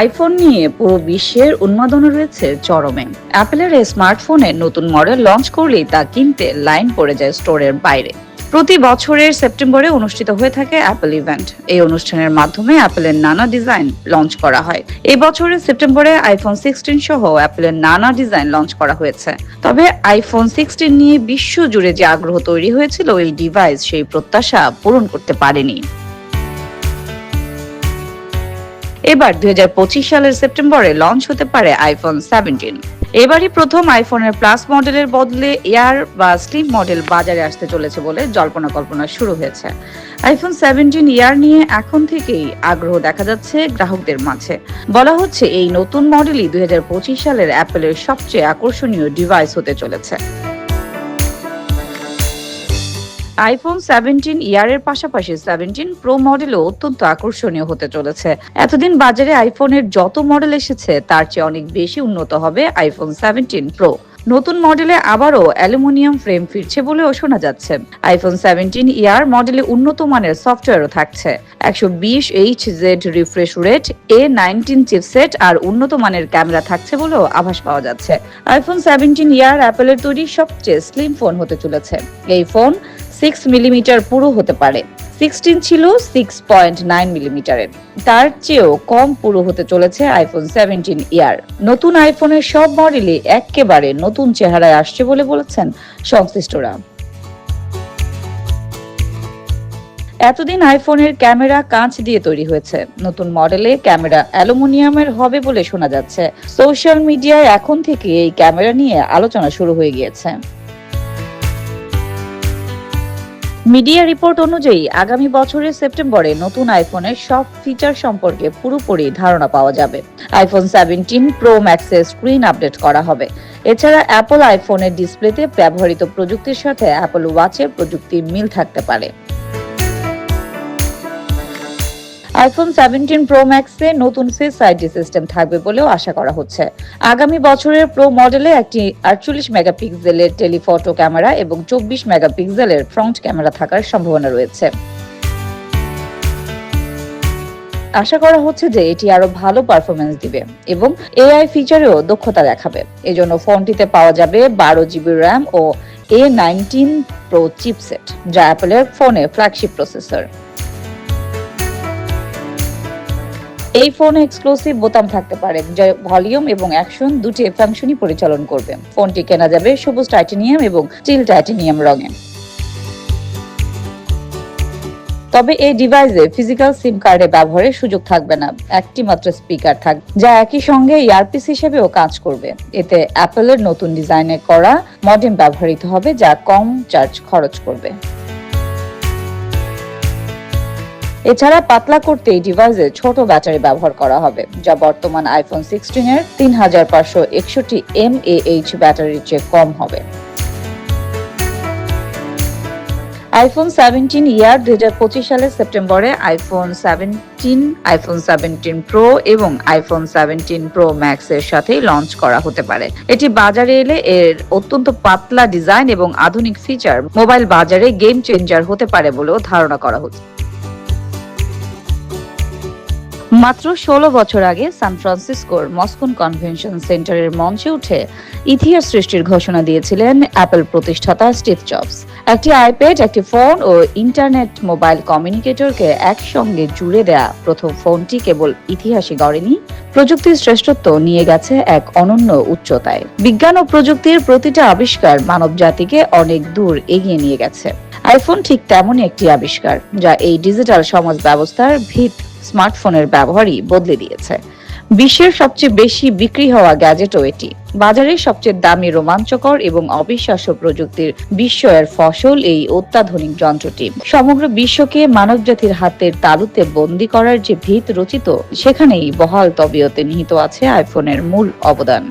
IPhone নিয়ে পুরো বিশ্বের উন্মাদনা রয়েছে চরমে। অ্যাপেলের এই স্মার্টফোনে নতুন মডেল লঞ্চ করলেই তা কিনতে লাইন পড়ে যায় স্টোরের বাইরে। প্রতি বছরের সেপ্টেম্বরে অনুষ্ঠিত হয়ে থাকে অ্যাপেল ইভেন্ট এই অনুষ্ঠানের মাধ্যমে অ্যাপেলের নানা ডিজাইন লঞ্চ করা হয়। এই বছরের সেপ্টেম্বরে আইফোন সিক্সটিন সহ অ্যাপেলের নানা ডিজাইন লঞ্চ করা হয়েছে। তবে আইফোন সিক্সটিন নিয়ে বিশ্ব জুড়ে যে আগ্রহ তৈরি হয়েছিল, এই ডিভাইস সেই প্রত্যাশা পূরণ করতে পারেনি। এবার দুই হাজার পঁচিশ সালের সেপ্টেম্বরে লঞ্চ হতে পারে আইফোন সেভেন্টিন এবারই প্রথম আইফোনের প্লাস মডেলের বদলে এয়ার বা স্লিম মডেল বাজারে আসতে চলেছে বলে জল্পনা কল্পনা শুরু হয়েছে। আইফোন সেভেন্টিন ইয়ার নিয়ে এখন থেকেই আগ্রহ দেখা যাচ্ছে গ্রাহকদের মাঝে। বলা হচ্ছে এই নতুন মডেলই দুই হাজার পঁচিশ সালের অ্যাপেলের সবচেয়ে আকর্ষণীয় ডিভাইস হতে চলেছে। আইফোন সেভেন্টিন ইয়ারের পাশাপাশি সেভেন্টিন প্রো মডেলও অত্যন্ত আকর্ষণীয় হতে চলেছে। এতদিন বাজারে আইফোনের যত মডেল এসেছে, তার চেয়ে অনেক বেশি উন্নত হবে আইফোন সেভেন্টিন প্রো নতুন মডেলে আবারও অ্যালুমিনিয়াম ফ্রেম ফিরছে বলেও শোনা যাচ্ছে। আইফোন সেভেন্টিন ইয়ার মডেলে উন্নত মানের সফটওয়্যারও থাকছে। একশো বিশ H Z refresh rate A nineteen chipset আর উন্নত মানের ক্যামেরা থাকছে বলেও আভাস পাওয়া যাচ্ছে। আইফোন সেভেন্টিন ইয়ার অ্যাপেলের তৈরি সবচেয়ে স্লিম ফোন হতে চলেছে। এই ফোন সিক্স মিলিমিটার পুরো হতে পারে। সিক্সটিন ছিল সিক্স পয়েন্ট নাইন মিলিমিটারের তার চেয়েও কম পুরো হতে চলেছে আইফোন সেভেন্টিন ইয়ার নতুন আইফোনের সব মডেলই একেবারে নতুন চেহারায় আসছে বলে বলেছেন সংশ্লিষ্টরা। এতদিন আইফোনের ক্যামেরা কাঁচ দিয়ে তৈরি হয়েছে। নতুন মডেলে ক্যামেরা অ্যালুমিনিয়ামের হবে বলে শোনা যাচ্ছে। সোশ্যাল মিডিয়ায় এখন থেকে এই ক্যামেরা নিয়ে আলোচনা শুরু হয়ে গিয়েছে। মিডিয়া রিপোর্ট অনুযায়ী আগামী বছরের সেপ্টেম্বরে নতুন আইফোনের সব ফিচার সম্পর্কে পুরোপুরি ধারণা পাওয়া যাবে। আইফোন সেভেন্টিন প্রো ম্যাক্সের স্ক্রিন আপডেট করা হবে। এছাড়া অ্যাপল আইফোনের ডিসপ্লেতে ব্যবহৃত প্রযুক্তির সাথে অ্যাপল ওয়াচের প্রযুক্তি মিল থাকতে পারে। আইফোন সেভেন্টিন প্রো ম্যাক্সে নতুন ফেস আইডি সিস্টেম থাকবে বলেও আশা করা হচ্ছে। আগামী বছরের প্রো মডেলে একটি আটচল্লিশ মেগাপিক্সেলের টেলিফটো ক্যামেরা এবং চব্বিশ মেগাপিক্সেলের ফ্রন্ট ক্যামেরা থাকার সম্ভাবনা রয়েছে। আশা করা হচ্ছে যে এটি আরও ভালো পারফরমেন্স দিবে এবং এআই ফিচারেও দক্ষতা দেখাবে। এজন্য ফোনটিতে পাওয়া যাবে বারো জিবি র্যাম ও এ নাইনটিন প্রো চিপসেট যা অ্যাপেলের ফোনে ফ্ল্যাগশিপ প্রসেসর এই ফোনে এক্সক্লুসিভ বোতাম থাকতে পারে। যা ভলিউম এবং অ্যাকশন দুটি ফাংশনই পরিচালন করবে। ফোনটি কেনা যাবে সবুজ টাইটেনিয়াম এবং স্টিল টাইটেনিয়াম রঙে। তবে এই ডিভাইসে ফিজিক্যাল সিম কার্ডে ব্যবহারের সুযোগ থাকবে না। একটি মাত্র স্পিকার থাকবে যা একই সঙ্গে ইয়ারপিস হিসেবেও কাজ করবে। এতে অ্যাপেলের নতুন ডিজাইনে করা মডেম ব্যবহৃত হবে, যা কম চার্জ খরচ করবে। এছাড়া পাতলা করতে এই ডিভাইসে ছোট ব্যাটারি ব্যবহার করা হবে, যা বর্তমান আইফোন সিক্সটিন এর তিন হাজার পাঁচশো একষট্টি এম এইচ ব্যাটারির চেয়ে কম হবে। আইফোন সেভেন্টিন ইয়ার দুই হাজার পঁচিশ সালের সেপ্টেম্বরে iPhone seventeen iPhone seventeen pro এবং আইফোন সেভেন্টিন প্রো ম্যাক্স এর সাথেই লঞ্চ করা হতে পারে। এটি বাজারে এলে এর অত্যন্ত পাতলা ডিজাইন এবং আধুনিক ফিচার মোবাইল বাজারে গেম চেঞ্জার হতে পারে বলেও ধারণা করা হচ্ছে। মাত্র ষোলো বছর আগে সান ফ্রান্সিসকোর মস্কোন কনভেনশন সেন্টারের মঞ্চে উঠে ইতিহাস সৃষ্টির ঘোষণা দিয়েছিলেন অ্যাপল প্রতিষ্ঠাতা স্টিভ জবস। একটি আইপ্যাড, একটি ফোন ও ইন্টারনেট মোবাইল কমিউনিকেটরকে একসঙ্গে জুড়ে দেয়া প্রথম ফোনটি কেবল ইতিহাসই গড়েনি, প্রযুক্তির শ্রেষ্ঠত্ব নিয়ে গেছে এক অনন্য উচ্চতায়। বিজ্ঞান ও প্রযুক্তির প্রতিটা আবিষ্কার মানব জাতিকে অনেক দূর এগিয়ে নিয়ে গেছে। আইফোন ঠিক তেমনই একটি আবিষ্কার, যা এই ডিজিটাল সমাজ ব্যবস্থার ভিত স্মার্টফোনের ব্যবহারই বদলে দিয়েছে। বিশ্বের সবচেয়ে বেশি বিক্রি হওয়া গ্যাজেটও এটি। বাজারের সবচেয়ে দামি রোমাঞ্চকর এবং অবিশ্বাস্য প্রযুক্তির বিস্ময়ের ফসল এই অত্যাধুনিক যন্ত্রটি। সমগ্র বিশ্বকে মানবজাতির হাতের তালুতে বন্দী করার যে ভিত রচিত, সেখানেই বহাল তবিয়তে নিহিত আছে আইফোনের মূল অবদান।